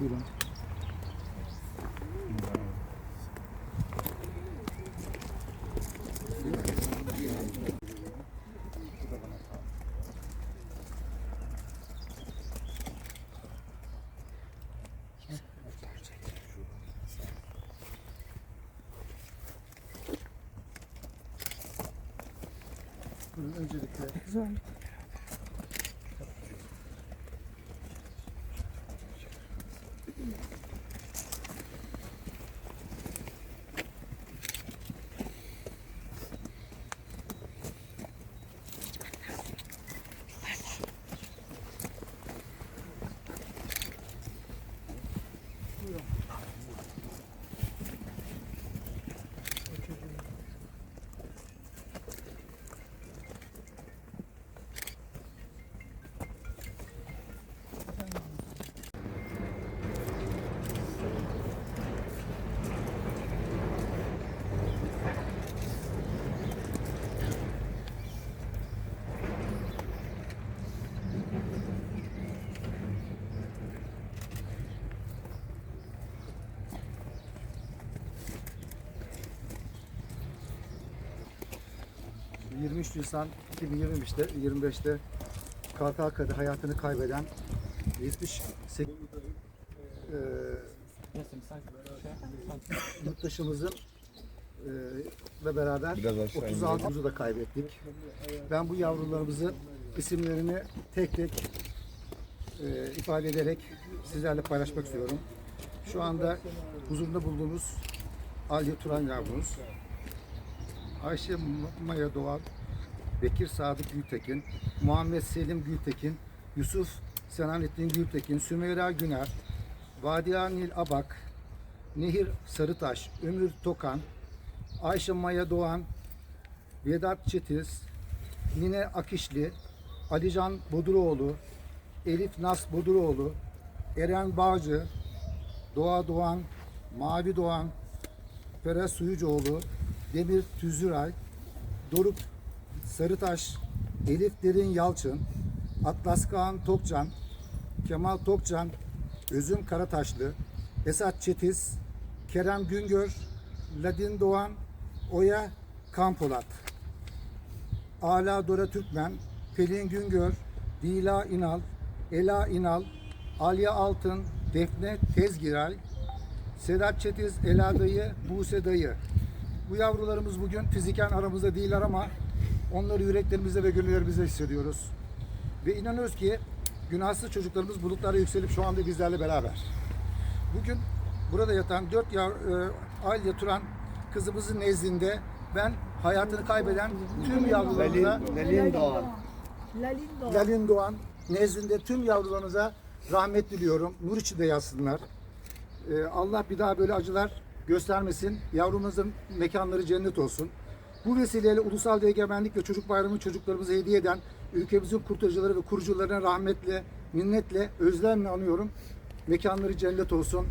Buyurun. Öncelikle Şimdi 23 Nisan 2025'te 25'te KKK'da hayatını kaybeden 78 eee yurttaşımızın eee ve beraber Biraz aşağı 36'ımızı da kaybettik. Ben bu yavrularımızın isimlerini tek tek eee, ifade ederek sizlerle paylaşmak istiyorum. Şu anda huzurunda bulduğumuz Alya Turan yavrumuz, Ayşe Maya Doğan, Bekir Sadık Gültekin, Muhammed Selim Gültekin, Yusuf Senanettin Gültekin, Sümeyra Güner, Vadiya Nil Abak, Nehir Sarıtaş, Ömür Tokan, Ayşe Maya Doğan, Vedat Çetiz, Mine Akişli, Alican Boduroğlu, Elif Nas Boduroğlu, Eren Bağcı, Doğa Doğan, Mavi Doğan, Ferhat Suyucuoğlu, Demir Tüzüray, Doruk Sarıtaş, Elif Derin Yalçın, Atlas Kaan Tokcan, Kemal Tokcan, Özüm Karataşlı, Esat Çetiz, Kerem Güngör, Ladin Doğan, Oya Kampolat, Ala Dora Türkmen, Pelin Güngör, Dila İnal, Ela İnal, Alya Altın, Defne Tezgiray, Sedat Çetiz, Ela Dayı, Buse Dayı. Bu yavrularımız bugün fiziken aramızda değiller ama onları yüreklerimizde ve gönüllerimizde hissediyoruz. Ve inanıyoruz ki günahsız çocuklarımız bulutlara yükselip şu anda bizlerle beraber. Bugün burada yatan dört yav, e, Alya Turan kızımızın nezdinde ben hayatını kaybeden tüm yavrularımıza Lelin Doğan. Lalin Doğan. Lalin Doğan nezdinde tüm yavrularınıza rahmet diliyorum. Nur içinde yatsınlar. Ee, Allah bir daha böyle acılar göstermesin. Yavrumuzun mekanları cennet olsun. Bu vesileyle Ulusal Egemenlik ve Çocuk Bayramı çocuklarımıza hediye eden ülkemizin kurtarıcıları ve kurucularına rahmetle, minnetle, özlemle anıyorum. Mekanları cennet olsun.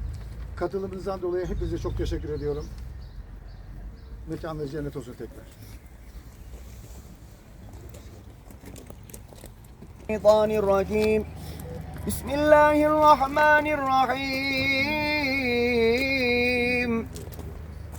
Katılımınızdan dolayı hepinize çok teşekkür ediyorum. Mekanları cennet olsun tekrar. الشيطان الرجيم بسم الله الرحمن الرحيم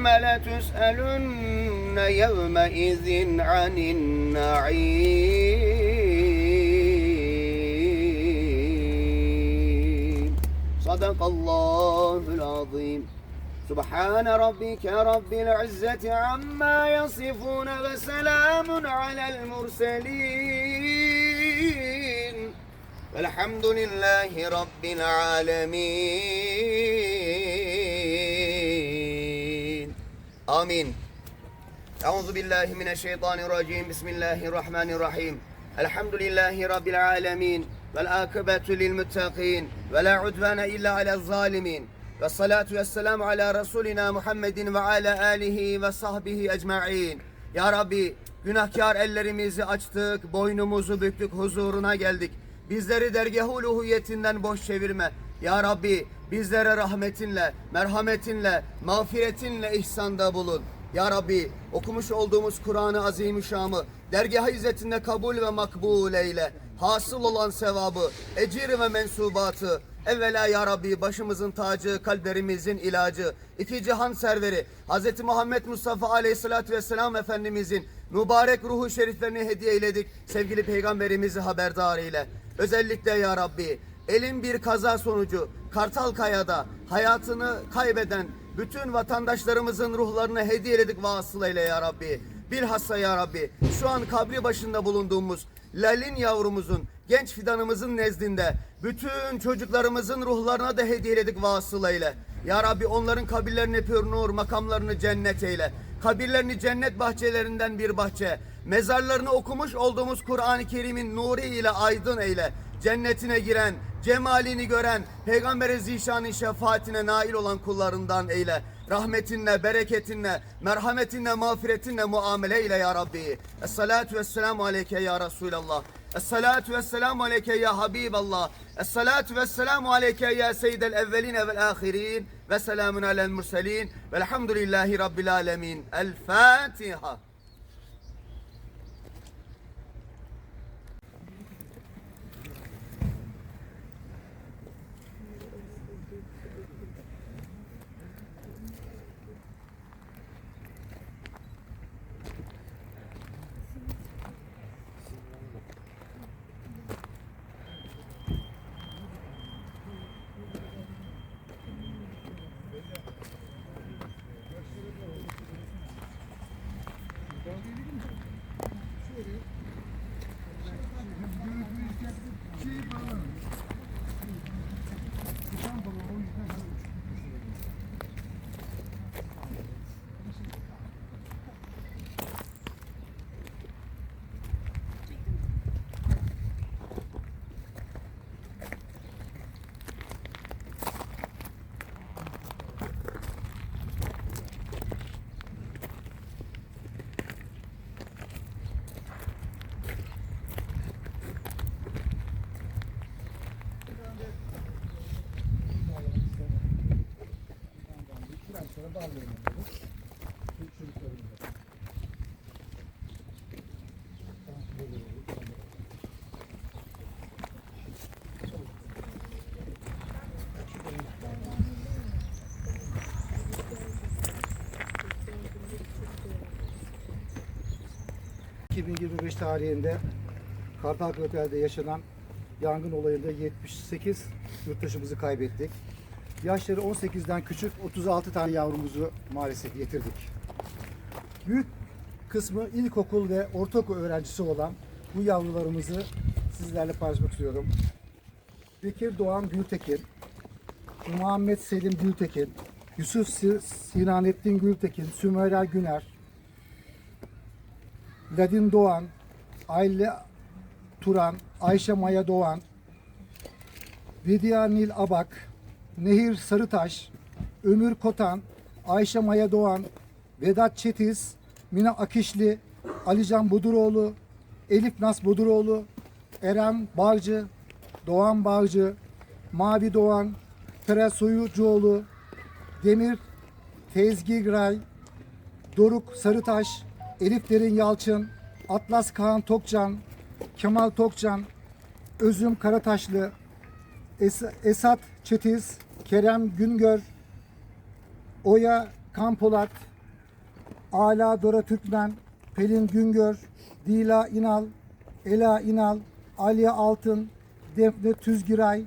ثم لتسألن يومئذ عن النعيم صدق الله العظيم سبحان ربك رب العزة عما يصفون وسلام على المرسلين والحمد لله رب العالمين Amin. Euzu billahi mineşşeytanirracim. Bismillahirrahmanirrahim. Elhamdülillahi rabbil alamin. Vel akibetu lil muttaqin ve la udvane illa alel zalimin. Ve salatu ve selamu ala Resulina Muhammedin ve ala alihi ve sahbihi ecma'in. Ya Rabbi günahkar ellerimizi açtık, boynumuzu büktük, huzuruna geldik. Bizleri dergahul uhuyetinden boş çevirme. Ya Rabbi bizlere rahmetinle, merhametinle, mağfiretinle ihsanda bulun. Ya Rabbi okumuş olduğumuz Kur'an-ı Azimüşşan'ı dergah-ı izzetinde kabul ve makbul eyle. Hasıl olan sevabı, ecir ve mensubatı, Evvela ya Rabbi başımızın tacı, kalplerimizin ilacı, iki cihan serveri, Hz. Muhammed Mustafa Aleyhisselatü Vesselam Efendimizin mübarek ruhu şeriflerini hediye eyledik. Sevgili peygamberimizi haberdar ile. Özellikle ya Rabbi elin bir kaza sonucu Kartalkaya'da hayatını kaybeden bütün vatandaşlarımızın ruhlarını hediye eyledik vasıl eyle ya Rabbi. Bilhassa ya Rabbi şu an kabri başında bulunduğumuz Lalin yavrumuzun, genç fidanımızın nezdinde bütün çocuklarımızın ruhlarına da hediye eyledik vasıl eyle. Ya Rabbi onların kabirlerini pür nur, makamlarını cennet eyle. Kabirlerini cennet bahçelerinden bir bahçe, mezarlarını okumuş olduğumuz Kur'an-ı Kerim'in nuru ile aydın eyle. Cennetine giren, cemalini gören, Peygamber-i Zişan'ın şefaatine nail olan kullarından eyle. Rahmetinle, bereketinle, merhametinle, mağfiretinle muamele ile ya Rabbi. Esselatu vesselamu aleyke ya Resulallah. Esselatu vesselamu aleyke ya Habiballah. Esselatu vesselamu aleyke ya Seyyidel evveline vel ahirin. Ve selamun alel murselin. Velhamdülillahi Rabbil alemin. El Fatiha. ...2025 tarihinde Kartal Otel'de yaşanan yangın olayında 78 yurttaşımızı kaybettik. Yaşları 18'den küçük 36 tane yavrumuzu maalesef yitirdik. Büyük kısmı ilkokul ve ortaokul öğrencisi olan bu yavrularımızı sizlerle paylaşmak istiyorum. Bekir Doğan Gültekin, Muhammed Selim Gültekin, Yusuf Si- Sinanettin Gültekin, Sümeyra Güner, Ladin Doğan, Aile Turan, Ayşe Maya Doğan, Vidya Nil Abak, Nehir Sarıtaş, Ömür Kotan, Ayşe Maya Doğan, Vedat Çetiz, Mina Akişli, Alican Buduroğlu, Elif Nas Buduroğlu, Eren Bağcı, Doğan Bağcı, Mavi Doğan, Tere Soyucuoğlu, Demir Tezgigray, Doruk Sarıtaş, Elif Derin Yalçın, Atlas Kaan Tokcan, Kemal Tokcan, Özüm Karataşlı, Es- Esat Çetiz, Kerem Güngör, Oya Kampolat, Ala Dora Türkmen, Pelin Güngör, Dila İnal, Ela İnal, Aliye Altın, Defne Tüzgiray,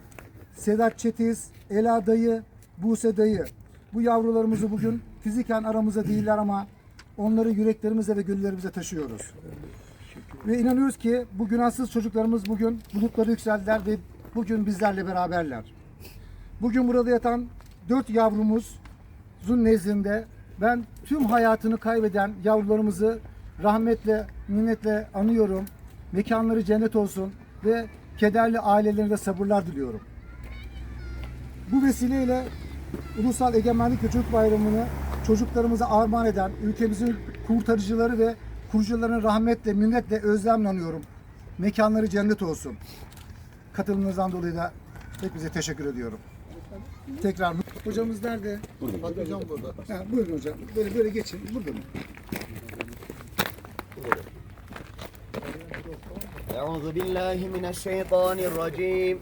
Sedat Çetiz, Ela Dayı, Buse Dayı. Bu yavrularımızı bugün fiziken aramızda değiller ama onları yüreklerimize ve gönüllerimize taşıyoruz. Ve inanıyoruz ki bu günahsız çocuklarımız bugün bulutları yükseldiler ve bugün bizlerle beraberler. Bugün burada yatan dört yavrumuzun nezdinde ben tüm hayatını kaybeden yavrularımızı rahmetle, minnetle anıyorum. Mekanları cennet olsun ve kederli ailelerine sabırlar diliyorum. Bu vesileyle Ulusal Egemenlik ve Çocuk Bayramı'nı çocuklarımıza armağan eden ülkemizin kurtarıcıları ve kurucularını rahmetle, minnetle, özlemle anıyorum. Mekanları cennet olsun. Katılımınızdan dolayı da hepinize teşekkür ediyorum. Tekrar hocamız nerede? Burada. Hocam burada. Ha, buyurun hocam. Böyle böyle geçin. Burada mı? أعوذ بالله من الشيطان الرجيم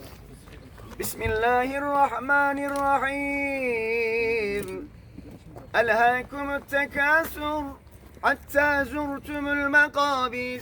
بسم الله الرحمن الرحيم ألهاكم التكاثر حتى زرتم المقابر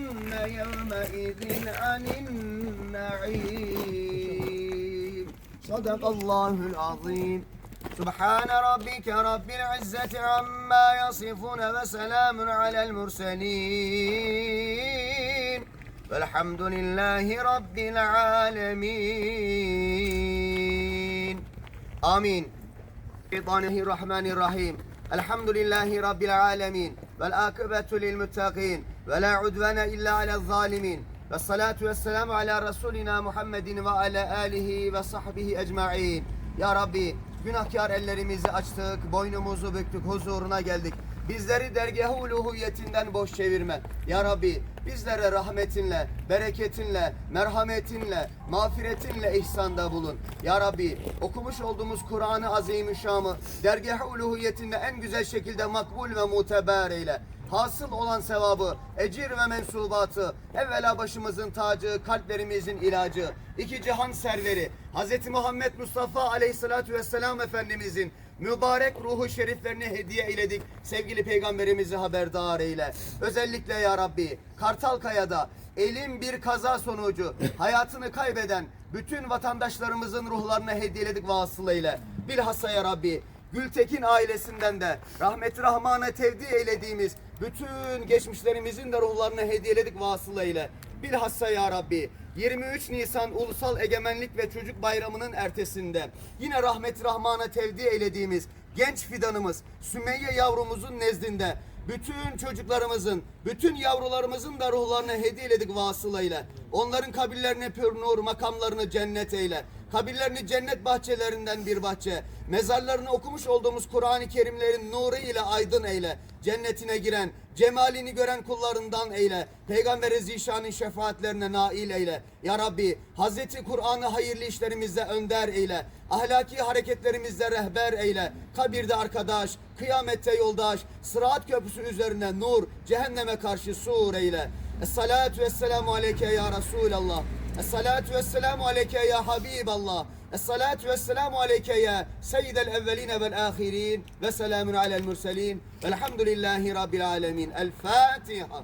يومئذ عن النعيم. صدق الله العظيم. سبحان ربك رب العزة عما يصفون وسلام على المرسلين. والحمد لله رب العالمين. آمين. الشيطان الرحمن الرحيم. الحمد لله رب العالمين. والآكبة للمتقين. ve la udvene illa ala zalimin. Ve salatu ve selamu ala Resulina Muhammedin ve ala alihi ve sahbihi ecma'in. Ya Rabbi günahkar ellerimizi açtık, boynumuzu büktük, huzuruna geldik. Bizleri dergah uluhiyetinden boş çevirme. Ya Rabbi bizlere rahmetinle, bereketinle, merhametinle, mağfiretinle ihsanda bulun. Ya Rabbi okumuş olduğumuz Kur'an-ı Azimüşşam'ı dergah uluhiyetinde en güzel şekilde makbul ve muteber eyle. Hasıl olan sevabı, ecir ve mensubatı, evvela başımızın tacı, kalplerimizin ilacı, iki cihan serveri, Hz. Muhammed Mustafa Aleyhisselatü Vesselam Efendimizin mübarek ruhu şeriflerini hediye eyledik. Sevgili peygamberimizi haberdar eyle. Özellikle ya Rabbi Kartalkaya'da elim bir kaza sonucu hayatını kaybeden bütün vatandaşlarımızın ruhlarına hediyeledik vasılayla. Bilhassa ya Rabbi Gültekin ailesinden de rahmet-i rahmana tevdi eylediğimiz bütün geçmişlerimizin de ruhlarını hediyeledik vasılayla. Bilhassa ya Rabbi 23 Nisan Ulusal Egemenlik ve Çocuk Bayramı'nın ertesinde yine rahmet-i rahmana tevdi eylediğimiz genç fidanımız Sümeyye yavrumuzun nezdinde bütün çocuklarımızın, bütün yavrularımızın da ruhlarını hediyeledik vasılayla. Onların kabirlerine pür nur, makamlarını cennet eyle. Kabirlerini cennet bahçelerinden bir bahçe. Mezarlarını okumuş olduğumuz Kur'an-ı Kerimlerin nuru ile aydın eyle. Cennetine giren, cemalini gören kullarından eyle. Peygamber-i Zişan'ın şefaatlerine nail eyle. Ya Rabbi, Hazreti Kur'an'ı hayırlı işlerimizde önder eyle. Ahlaki hareketlerimizde rehber eyle. Kabirde arkadaş, kıyamette yoldaş, sıraat köprüsü üzerine nur, cehenneme karşı sur eyle. Esselatu vesselamu aleyke ya Resulallah. Esselatu vesselamu aleyke ya Habiballah. Esselatu vesselamu aleyke ya Seyyidel evveline vel ahirin. Ve selamun alel murselin. Velhamdülillahi Rabbil alemin. El Fatiha.